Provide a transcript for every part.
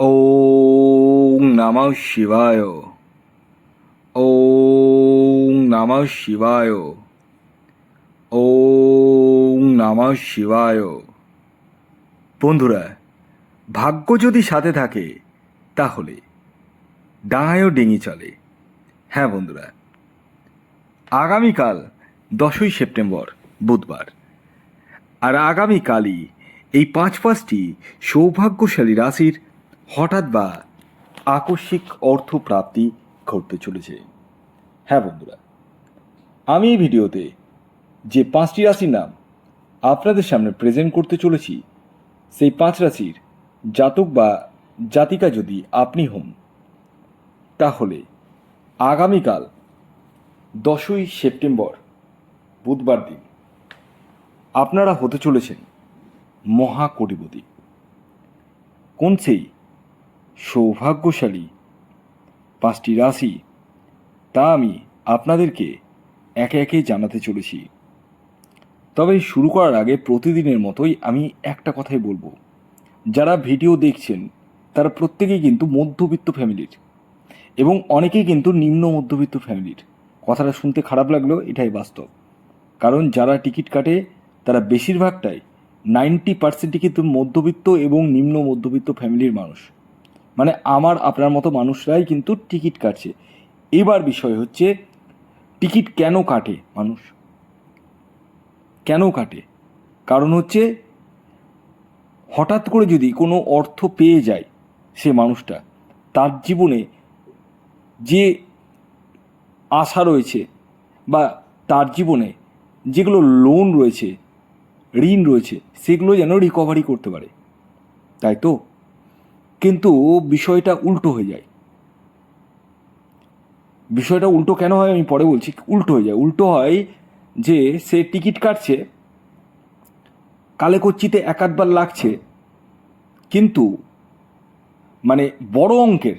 ওং নমঃ শিবায়। ওং নমঃ শিবায়। ওং নমঃ শিবায়। বন্ধুরা, ভাগ্য যদি সাথে থাকে, তাহলে ডাঙায়ও ডিঙি চলে। হ্যাঁ বন্ধুরা, আগামীকাল দশই সেপ্টেম্বর, বুধবার। আর আগামীকালই এই পাঁচ পাঁচটি সৌভাগ্যশালী রাশির হঠাৎ বা আকস্মিক অর্থপ্রাপ্তি ঘটতে চলেছে। হ্যাঁ বন্ধুরা, আমি এই ভিডিওতে যে পাঁচটি রাশির নাম আপনাদের সামনে প্রেজেন্ট করতে চলেছি, সেই পাঁচ রাশির জাতক বা জাতিকা যদি আপনি হন, তাহলে আগামীকাল দশই সেপ্টেম্বর বুধবার দিন আপনারা হতে চলেছেন মহাকটিপতি। কোন সেই সৌভাগ্যশালী। পাঁচটি রাশি। তা আমি আপনাদেরকে একে একে জানাতে চলেছি। তবে শুরু করার আগে প্রতিদিনের মতোই আমি একটা কথাই বলব। যারা ভিডিও দেখছেন, তারা প্রত্যেকেই কিন্তু মধ্যবিত্ত ফ্যামিলির এবং অনেকেই কিন্তু নিম্ন মধ্যবিত্ত ফ্যামিলির। কথাটা শুনতে খারাপ লাগলেও এটাই বাস্তব। কারণ যারা টিকিট কাটে, তারা বেশিরভাগটাই নাইনটি পার্সেন্টই কিন্তু মধ্যবিত্ত এবং নিম্ন মধ্যবিত্ত ফ্যামিলির মানুষ। মানে আমার, আপনার মতো মানুষরাই কিন্তু টিকিট কাটছে। এবার বিষয় হচ্ছে, টিকিট কেন কাটে মানুষ? কেন কাটে? কারণ হচ্ছে, হঠাৎ করে যদি কোনো অর্থ পেয়ে যায় সে মানুষটা, তার জীবনে যে আশা রয়েছে বা তার জীবনে যেগুলো লোন রয়েছে, ঋণ রয়েছে, সেগুলো যেন রিকভারি করতে পারে। তাই তো? কিন্তু বিষয়টা উল্টো হয়ে যায়। বিষয়টা উল্টো কেন হয় আমি পরে বলছি, উল্টো হয়ে যায়। উল্টো হয় যে সে টিকিট কাটছে কালে কচ্ছিতে এক আধবার লাগছে, কিন্তু মানে বড় অঙ্কের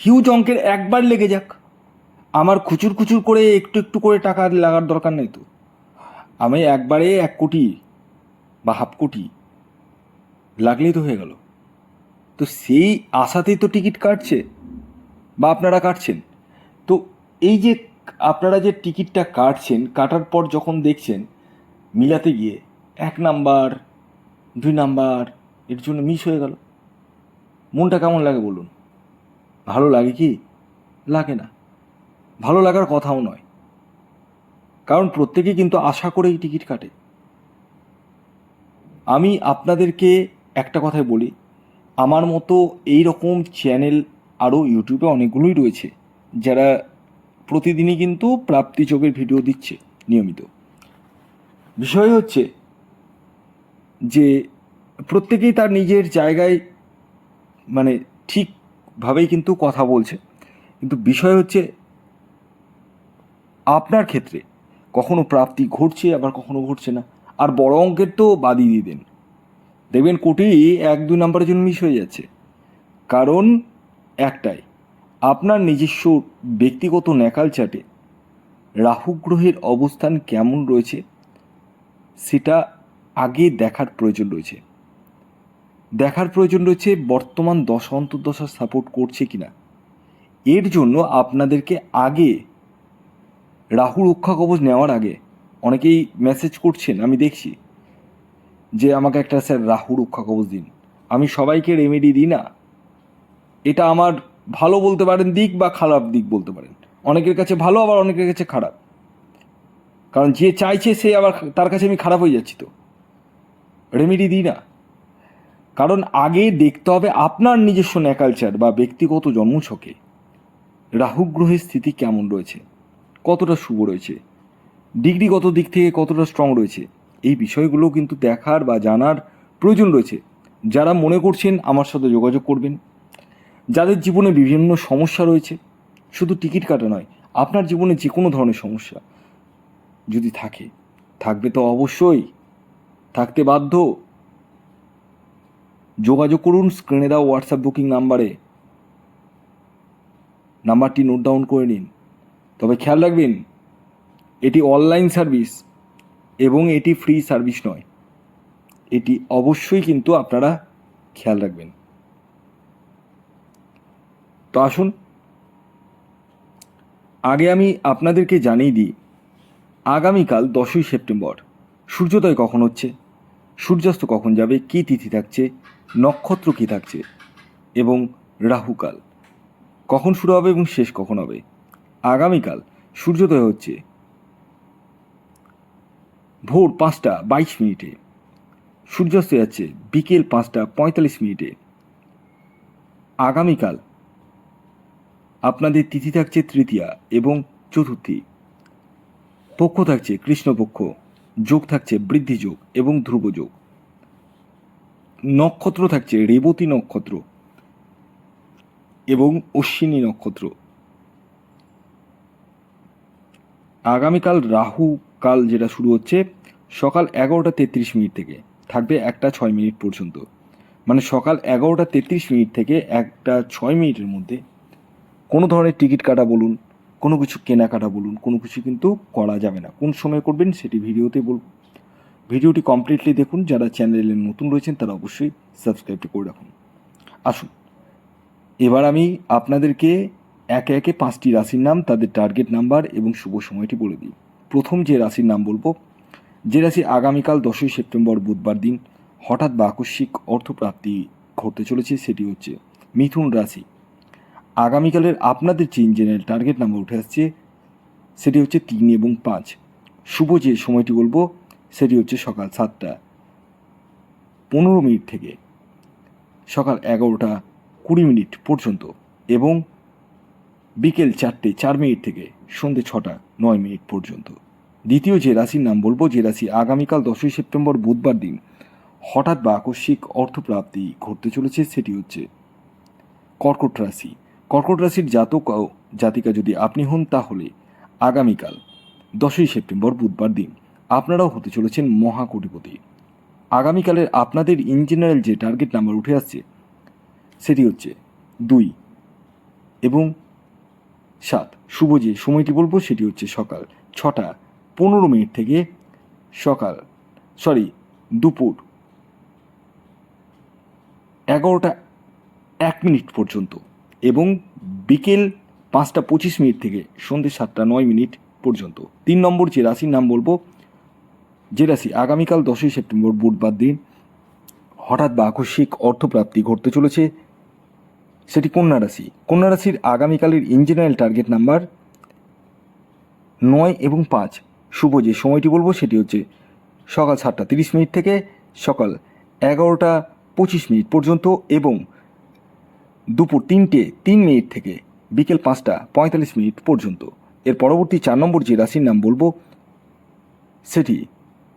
হিউজ অঙ্কের একবার লেগে যাক, আমার খুচুর খুচুর করে একটু একটু করে টাকা লাগার দরকার নেই তো। আমি একবারে এক কোটি বা হাফ কোটি লাগলেই তো হয়ে গেল। তো সেই আশাতেই তো টিকিট কাটছে বা আপনারা কাটছেন। তো এই যে আপনারা যে টিকিটটা কাটছেন, কাটার পর যখন দেখছেন মিলাতে গিয়ে এক নাম্বার, দুই নাম্বার, এর জন্য মিস হয়ে গেল। মনটা কেমন লাগে বলুন? ভালো লাগে কি? লাগে না। ভালো লাগার কথাও নয়। কারণ প্রত্যেকে কিন্তু আশা করেই টিকিট কাটে। আমি আপনাদেরকে একটা কথাই বলি আমার মতো এই রকম চ্যানেল আরও ইউটিউবে অনেকগুলোই রয়েছে, যারা প্রতিদিনই কিন্তু প্রাপ্তি চোখের ভিডিও দিচ্ছে, নিয়মিত। বিষয় হচ্ছে যে, প্রত্যেকেই তার নিজের জায়গায় মানে ঠিকভাবেই কিন্তু কথা বলছে। কিন্তু বিষয় হচ্ছে, আপনার ক্ষেত্রে কখনো প্রাপ্তি ঘটছে, আবার কখনো ঘটছে না। আর বড় অঙ্কের তো বাদই দিয়ে দেন। দেখবেন কোটি এক, দুই নাম্বারের জন্য মিস হয়ে যাচ্ছে। কারণ একটাই, আপনার নিজস্ব ব্যক্তিগত ন্যাকাল চাটে রাহু গ্রহের অবস্থান কেমন রয়েছে, সেটা আগে দেখার প্রয়োজন রয়েছে। দেখার প্রয়োজন রয়েছে বর্তমান দশা, অন্তর্দশা সাপোর্ট করছে কি না এর জন্য আপনাদেরকে আগে রাহু রক্ষা কবচ নেওয়ার আগে অনেকেই মেসেজ করছেন, আমি দেখছি। যে আমাকে একটা স্যার রাহু রক্ষা কবচ দিন। আমি সবাইকে রেমেডি দিই না। এটা আমার ভালো বলতে পারেন দিক বা খারাপ দিক বলতে পারেন। অনেকের কাছে ভালো, আবার অনেকের কাছে খারাপ। কারণ যে চাইছে সে আবার তার কাছে আমি খারাপ হয়ে যাচ্ছি তো। রেমেডি দিই না। কারণ আগে দেখতে হবে আপনার নিজস্ব ন্যাকালচার বা ব্যক্তিগত জন্মছকে রাহু গ্রহের স্থিতি কেমন রয়েছে? কতটা শুভ রয়েছে? ডিগ্রিগত দিক থেকে কতটা স্ট্রং রয়েছে? এই বিষয়গুলো কিন্তু দেখার বা জানার প্রয়োজন রয়েছে। যারা মনে করছেন আমার সাথে যোগাযোগ করবেন, যাদের জীবনে বিভিন্ন সমস্যা রয়েছে, শুধু টিকিট কাটা নয়, আপনার জীবনে যে কোনো ধরনের সমস্যা যদি থাকে, থাকবে তো অবশ্যই। থাকতে বাধ্য। যোগাযোগ করুন স্ক্রিনে দেওয়া হোয়াটসঅ্যাপ বুকিং নাম্বারে। নাম্বারটি নোট ডাউন করে নিন। তবে খেয়াল রাখবেন, এটি অনলাইন সার্ভিস। এবং এটি ফ্রি সার্ভিস নয়। এটি অবশ্যই কিন্তু আপনারা খেয়াল রাখবেন। তো আসুন, আগে আমি আপনাদেরকে জানিয়ে দিই, আগামীকাল দশই সেপ্টেম্বর, সূর্যোদয় কখন হচ্ছে, সূর্যাস্ত কখন যাবে, কী তিথি থাকছে, নক্ষত্র কী থাকছে এবং রাহুকাল কখন শুরু হবে এবং শেষ কখন হবে? আগামীকাল সূর্যোদয় হচ্ছে ভোর পাঁচটা বাইশ মিনিটে। সূর্যাস্ত যাচ্ছে বিকেল পাঁচটা পঁয়তাল্লিশ মিনিটে। আগামীকাল আপনাদের তিথি থাকছে তৃতীয়া এবং চতুর্থী। পক্ষ থাকছে কৃষ্ণপক্ষ, যোগ থাকছে বৃদ্ধি যোগ এবং ধ্রুব যোগ। নক্ষত্র থাকছে রেবতী নক্ষত্র এবং অশ্বিনী নক্ষত্র। আগামীকাল রাহু কাল যেটা শুরু হচ্ছে, সকাল এগারোটা তেত্রিশ মিনিট থেকে, থাকবে একটা ছয় মিনিট পর্যন্ত। মানে সকাল এগারোটা তেত্রিশ মিনিট থেকে একটা ছয় মিনিটের মধ্যে কোনো ধরনের টিকিট কাটা বলুন, কোনো কিছু কেনাকাটা বলুন, কোনো কিছু কিন্তু করা যাবে না। কোন সময় করবেন সেটি ভিডিওতে বলব ভিডিওটি কমপ্লিটলি দেখুন। যারা চ্যানেলে নতুন রয়েছেন তারা অবশ্যই সাবস্ক্রাইবটি করে রাখুন। আসুন, এবার আমি আপনাদেরকে একে একে পাঁচটি রাশির নাম, তাদের টার্গেট নাম্বার এবং শুভ সময়টি বলে দিই। প্রথম যে রাশির নাম বলব, যে রাশি আগামীকাল দশই সেপ্টেম্বর বুধবার দিন হঠাৎ বা আকস্মিক অর্থপ্রাপ্তি ঘটতে চলেছে, সেটি হচ্ছে মিথুন রাশি। আগামীকালের আপনাদের যে ইঞ্জিনের টার্গেট নাম্বার উঠে আসছে, সেটি হচ্ছে তিন এবং পাঁচ। শুভ যে সময়টি বলব, সেটি হচ্ছে সকাল সাতটা পনেরো মিনিট থেকে সকাল এগারোটা কুড়ি মিনিট পর্যন্ত এবং বিকেল চারটে চার মিনিট থেকে সন্ধে ছটা নয় মিনিট পর্যন্ত। দ্বিতীয় যে রাশির নাম বলব, যে রাশি আগামীকাল দশই সেপ্টেম্বর বুধবার দিন হঠাৎ বা আকস্মিক অর্থপ্রাপ্তি ঘটতে চলেছে, সেটি হচ্ছে কর্কট রাশি। কর্কট রাশির জাতক জাতিকা যদি আপনি হন, তাহলে আগামীকাল দশই সেপ্টেম্বর বুধবার দিন আপনারাও হতে চলেছেন মহাকোটিপতি। আগামীকালের আপনাদের ইন জেনারেল যে টার্গেট নাম্বার উঠে আসছে, সেটি হচ্ছে দুই এবং সাত। শুভ যে সময়টি বলব? সেটি হচ্ছে সকাল ছটা পনেরো মিনিট থেকে সকাল সরি দুপুর এগারোটা এক মিনিট পর্যন্ত এবং বিকেল পাঁচটা পঁচিশ মিনিট থেকে সন্ধ্যে সাতটা নয় মিনিট পর্যন্ত। তিন নম্বর যে রাশির নাম বলব, যে রাশি আগামীকাল দশই সেপ্টেম্বর বুধবার দিন হঠাৎ বা আকস্মিক অর্থপ্রাপ্তি ঘটতে চলেছে। সেটি কন্যা রাশি। কন্যা রাশির আগামীকালের ইঞ্জিনিয়ারিং টার্গেট নাম্বার নয় এবং পাঁচ। শুভ যে সময়টি বলব সেটি হচ্ছে সকাল সাতটা তিরিশ মিনিট থেকে সকাল এগারোটা পঁচিশ মিনিট পর্যন্ত এবং দুপুর তিনটে তিন মিনিট থেকে বিকেল পাঁচটা পঁয়তাল্লিশ মিনিট পর্যন্ত। এর পরবর্তী চার নম্বর যে রাশির নাম বলব সেটি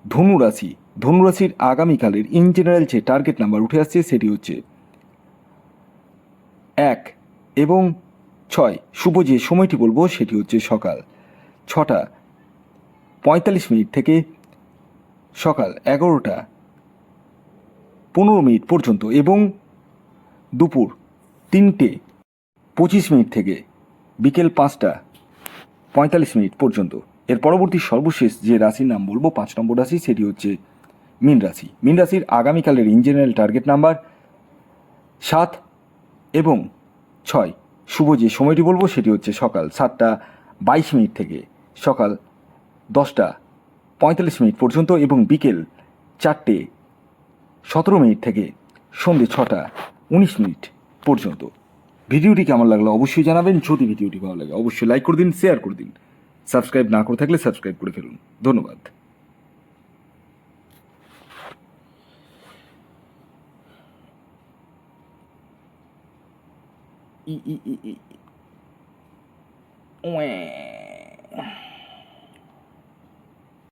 ধনু রাশি। ধনু রাশির আগামীকালের ইন জেনারেল যে টার্গেট নাম্বার উঠে আসছে সেটি হচ্ছে এক এবং ছয়। শুভ যে সময়টি বলব, সেটি হচ্ছে সকাল। ছটা পঁয়তাল্লিশ মিনিট থেকে সকাল এগারোটা পনেরো মিনিট পর্যন্ত এবং দুপুর তিনটে পঁচিশ মিনিট থেকে বিকেল পাঁচটা পঁয়তাল্লিশ মিনিট পর্যন্ত। এর পরবর্তী সর্বশেষ যে রাশির নাম বলব, পাঁচ নম্বর রাশি, সেটি হচ্ছে মীন রাশি। মীন রাশির আগামীকালের ইন জেনারেল টার্গেট নাম্বার সাত এবং ছয়, শুভ যে সময়টি বলব সেটি হচ্ছে সকাল সাতটা বাইশ মিনিট থেকে সকাল দশটা পঁয়তাল্লিশ মিনিট পর্যন্ত এবং বিকেল চারটে সতেরো মিনিট থেকে সন্ধে ছটা উনিশ মিনিট পর্যন্ত। ভিডিওটি কেমন লাগল অবশ্যই জানাবেন। যদি ভিডিওটি ভালো লাগে অবশ্যই লাইক করে দিন শেয়ার করে দিন। সাবস্ক্রাইব না করে থাকলে সাবস্ক্রাইব করে ফেলুন। ধন্যবাদ। E, e, e, e.